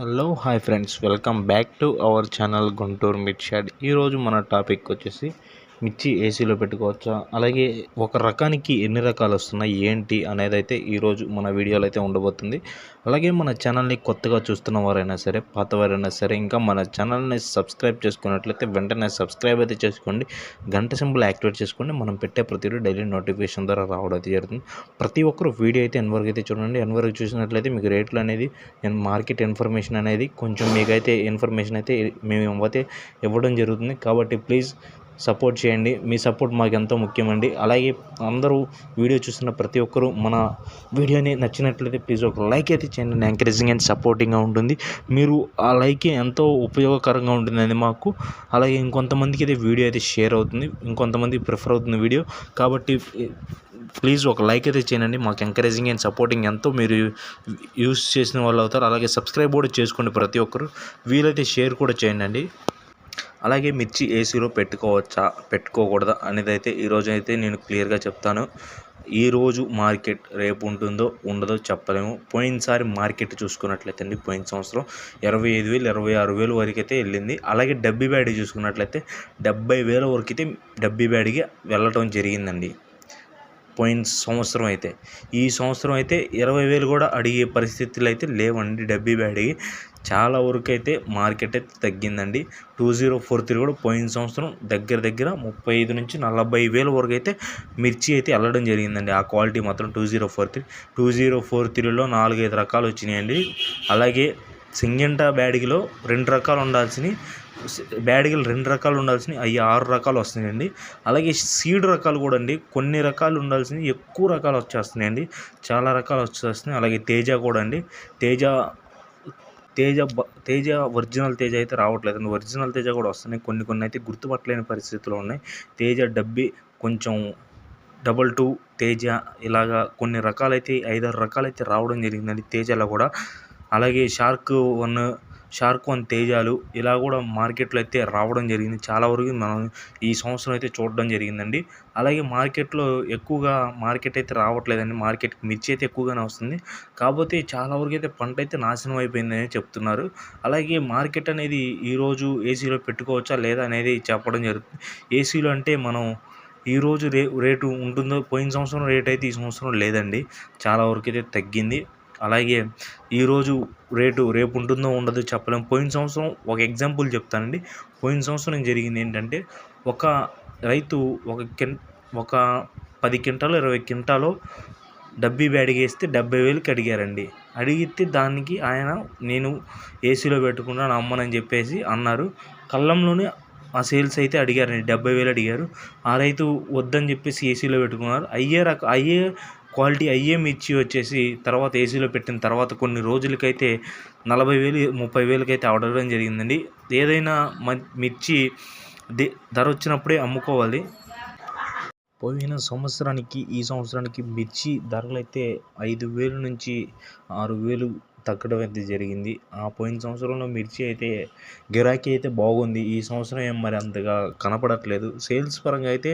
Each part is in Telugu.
Hello hi friends. Welcome back to our channel Guntur mirchi షాడ్ ఈరోజు మన టాపిక్ వచ్చేసి మిర్చి ఏసీలో పెట్టుకోవచ్చా? అలాగే ఒక రకానికి ఎన్ని రకాలు వస్తున్నాయి? ఏంటి? అనేది అయితే ఈరోజు మన వీడియోలో అయితే ఉండబోతుంది. అలాగే మన ఛానల్ని కొత్తగా చూస్తున్న వారైనా సరే పాతవారైనా సరే ఇంకా మన ఛానల్ని సబ్స్క్రైబ్ చేసుకున్నట్లయితే వెంటనే సబ్స్క్రైబ్ అయితే చేసుకోండి. గంట సింబల్ యాక్టివేట్ చేసుకోండి. మనం పెట్టే ప్రతిరోజు డైలీ నోటిఫికేషన్ ద్వారా రావడం అయితే జరుగుతుంది. ప్రతి ఒక్కరు వీడియో అయితే ఎన్ వరకు అయితే చూడండి ఎన్ వరకు చూసినట్లయితే మీకు రేట్లు అనేది మార్కెట్ ఇన్ఫర్మేషన్ అనేది కొంచెం మీకైతే ఇన్ఫర్మేషన్ అయితే మేము అయితే ఇవ్వడం జరుగుతుంది. కాబట్టి ప్లీజ్ సపోర్ట్ చేయండి. మీ సపోర్ట్ మాకు ఎంతో ముఖ్యమండి. అలాగే అందరూ వీడియో చూస్తున్న ప్రతి ఒక్కరూ మన వీడియోని నచ్చినట్లయితే ప్లీజ్ ఒక లైక్ అయితే చేయండి. ఎంకరేజింగ్ అండ్ సపోర్టింగ్గా ఉంటుంది. మీరు ఆ లైక్ ఎంతో ఉపయోగకరంగా ఉంటుందండి మాకు. అలాగే ఇంకొంతమందికి అయితే వీడియో అయితే షేర్ అవుతుంది. ఇంకొంతమంది ప్రిఫర్ అవుతుంది వీడియో. కాబట్టి ప్లీజ్ ఒక లైక్ అయితే చేయండి. మాకు ఎంకరేజింగ్ అండ్ సపోర్టింగ్ ఎంతో మీరు యూస్ చేసిన వాళ్ళు అవుతారు. అలాగే సబ్స్క్రైబ్ కూడా చేసుకోండి ప్రతి ఒక్కరు. వీలైతే షేర్ కూడా చేయండి. అలాగే మిర్చి ఏసీలో పెట్టుకోవచ్చా? పెట్టుకోకూడదా? అనేది అయితే ఈరోజు అయితే నేను క్లియర్గా చెప్తాను. ఈరోజు మార్కెట్ రేపు ఉంటుందో ఉండదో చెప్పలేము. పోయినసారి మార్కెట్ చూసుకున్నట్లయితే అండి పోయిన సంవత్సరం ఇరవై ఐదు వేలు ఇరవై ఆరు వేలు వరకు అయితే వెళ్ళింది. అలాగే డబ్బీ బ్యాడీ చూసుకున్నట్లయితే డెబ్బై వేల వరకు అయితే డబ్బీ బ్యాడీకి వెళ్ళటం జరిగిందండి. పోయిన సంవత్సరం అయితే. ఈ సంవత్సరం అయితే ఇరవై వేలు కూడా అడిగే పరిస్థితులు అయితే లేవండి డబ్బీ బ్యాడీ చాలా వరకు అయితే మార్కెట్ అయితే తగ్గిందండి. టూ జీరో ఫోర్ త్రీ కూడా పోయిన సంవత్సరం దగ్గర దగ్గర ముప్పై ఐదు నుంచి నలభై వేల వరకు అయితే మిర్చి అయితే వెళ్ళడం జరిగిందండి. ఆ క్వాలిటీ మాత్రం two zero four three two zero four త్రీలో నాలుగైదు రకాలు వచ్చినాయండి. అలాగే సింగంటా బ్యాడిగిలో రెండు రకాలు ఉండాల్సినవి. బ్యాడిగలు రెండు రకాలు ఉండాల్సినవి. అవి ఆరు రకాలు వస్తున్నాయండి. అలాగే సీడ్ రకాలు కూడా అండి. కొన్ని రకాలు ఉండాల్సినవి ఎక్కువ రకాలు వచ్చేస్తున్నాయండి. చాలా రకాలు వచ్చేస్తున్నాయి. అలాగే తేజ కూడా అండి. తేజ తేజ తేజ ఒరిజినల్ తేజ అయితే రావట్లేదు. ఒరిజినల్ తేజ కూడా వస్తున్నాయి. కొన్ని కొన్ని అయితే గుర్తుపట్టలేని పరిస్థితులు ఉన్నాయి. తేజ డబ్బి కొంచెం డబల్ టూ తేజ ఇలాగా కొన్ని రకాలైతే ఐదారు రకాలైతే రావడం జరిగిందండి తేజలో కూడా. అలాగే షార్క్ వన్ షార్క్ వన్ తేజాలు ఇలా కూడా మార్కెట్లో అయితే రావడం జరిగింది. చాలా వరకు మనం ఈ సంవత్సరం అయితే చూడడం జరిగిందండి. అలాగే మార్కెట్లో ఎక్కువగా మార్కెట్ అయితే రావట్లేదండి. మార్కెట్కి మిర్చి అయితే ఎక్కువగానే వస్తుంది. కాకపోతే చాలా వరకు అయితే పంట అయితే నాశనం అయిపోయిందని చెప్తున్నారు. అలాగే మార్కెట్ అనేది ఈరోజు ఏసీలో పెట్టుకోవచ్చా లేదా అనేది చెప్పడం జరుగుతుంది. ఏసీలో అంటే మనం ఈరోజు రే రేటు ఉంటుందో పోయిన సంవత్సరం రేట్ అయితే ఈ సంవత్సరం లేదండి. చాలా వరకు అయితే తగ్గింది. అలాగే ఈరోజు రేటు రేపు ఉంటుందో ఉండదో చెప్పలేం. పోయిన సంవత్సరం ఒక ఎగ్జాంపుల్ చెప్తానండి. పోయిన సంవత్సరం జరిగింది ఏంటంటే ఒక రైతు ఒక కిన్ ఒక పది క్వింటాలు ఇరవై క్వింటాలు డబ్బీ అడిగేస్తే డెబ్బై వేలకి అడిగారండి. అడిగితే దానికి ఆయన నేను ఏసీలో పెట్టుకున్నాను అమ్మనని చెప్పేసి అన్నారు. కళ్ళంలోనే ఆ సేల్స్ అయితే అడిగారండి. డెబ్బై వేలు అడిగారు. ఆ రైతు వద్దని చెప్పేసి ఏసీలో పెట్టుకున్నారు. అయ్యే రక అయ్యే క్వాలిటీ అయ్యే మిర్చి వచ్చేసి తర్వాత ఏసీలో పెట్టిన తర్వాత కొన్ని రోజులకైతే నలభై వేలు ముప్పై వేలకైతే అవడడం జరిగిందండి. ఏదైనా మిర్చి ధర వచ్చినప్పుడే అమ్ముకోవాలి. పోయిన సంవత్సరానికి ఈ సంవత్సరానికి మిర్చి ధరలు అయితే ఐదు వేలు నుంచి ఆరు వేలు తగ్గడం అయితే జరిగింది. ఆ పోయిన సంవత్సరంలో మిర్చి అయితే గిరాకీ అయితే బాగుంది. ఈ సంవత్సరం ఏం మరి అంతగా కనపడట్లేదు. సేల్స్ పరంగా అయితే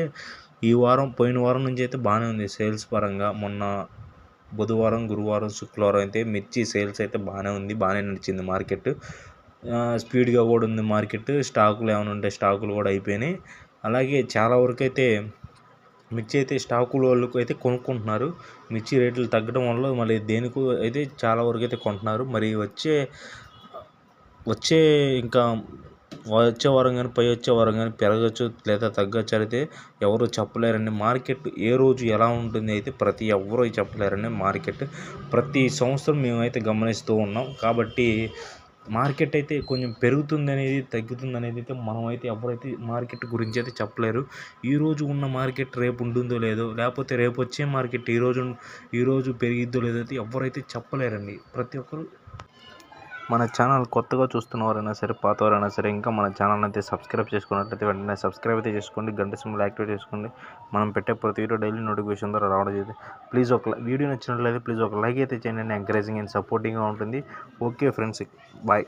ఈ వారం పోయిన వారం నుంచి అయితే బాగానే ఉంది. సేల్స్ పరంగా మొన్న బుధవారం గురువారం శుక్రవారం అయితే మిర్చి సేల్స్ అయితే బాగానే ఉంది. బాగానే నడిచింది మార్కెట్. స్పీడ్గా కూడా ఉంది మార్కెట్. స్టాకులు ఏమైనా ఉంటే స్టాకులు కూడా అయిపోయినాయి. అలాగే చాలా వరకు అయితే మిర్చి అయితే స్టాకులు వాళ్ళకు అయితే కొనుక్కుంటున్నారు. మిర్చి రేట్లు తగ్గడం వల్ల మళ్ళీ దేనికి అయితే చాలా వరకు అయితే కొంటున్నారు. మరి వచ్చే వచ్చే ఇంకా వచ్చే వారం కానీ పై వచ్చే వారం కానీ పెరగచ్చు లేదా తగ్గచ్చు అయితే ఎవరు చెప్పలేరండి మార్కెట్ ఏ రోజు ఎలా ఉంటుంది అయితే ప్రతి ఎవరు చెప్పలేరండి మార్కెట్ ప్రతి సంవత్సరం మేమైతే గమనిస్తూ ఉన్నాం. కాబట్టి మార్కెట్ అయితే కొంచెం పెరుగుతుంది అనేది తగ్గుతుంది అనేది అయితే మనం అయితే ఎవరైతే మార్కెట్ గురించి అయితే చెప్పలేరు. ఈరోజు ఉన్న మార్కెట్ రేపు ఉంటుందో లేదో లేకపోతే రేపు వచ్చే మార్కెట్ ఈరోజు ఈరోజు పెరిగిద్దో లేదో అయితే ఎవరైతే చెప్పలేరండి. ప్రతి ఒక్కరు మన ఛానల్ కొత్తగా చూస్తున్నవారైనా సరే పాతవారైనా సరే ఇంకా మన ఛానల్ అయితే సబ్స్క్రైబ్ చేసుకున్నట్లయితే వెంటనే సబ్స్క్రైబ్ అయితే చేసుకోండి గంట సింబల్ యాక్టివేట్ చేసుకోండి. మనం పెట్టే ప్రతి వీడియో డైలీ నోటిఫికేషన్ ద్వారా రావడం జరిగింది. ప్లీజ్ ఒక వీడియో నచ్చినట్లయితే ప్లీజ్ ఒక లైక్ అయితే చేయండి. ఎంకరేజింగ్ అండ్ సపోర్టింగ్గా ఉంటుంది. Okay friends bye.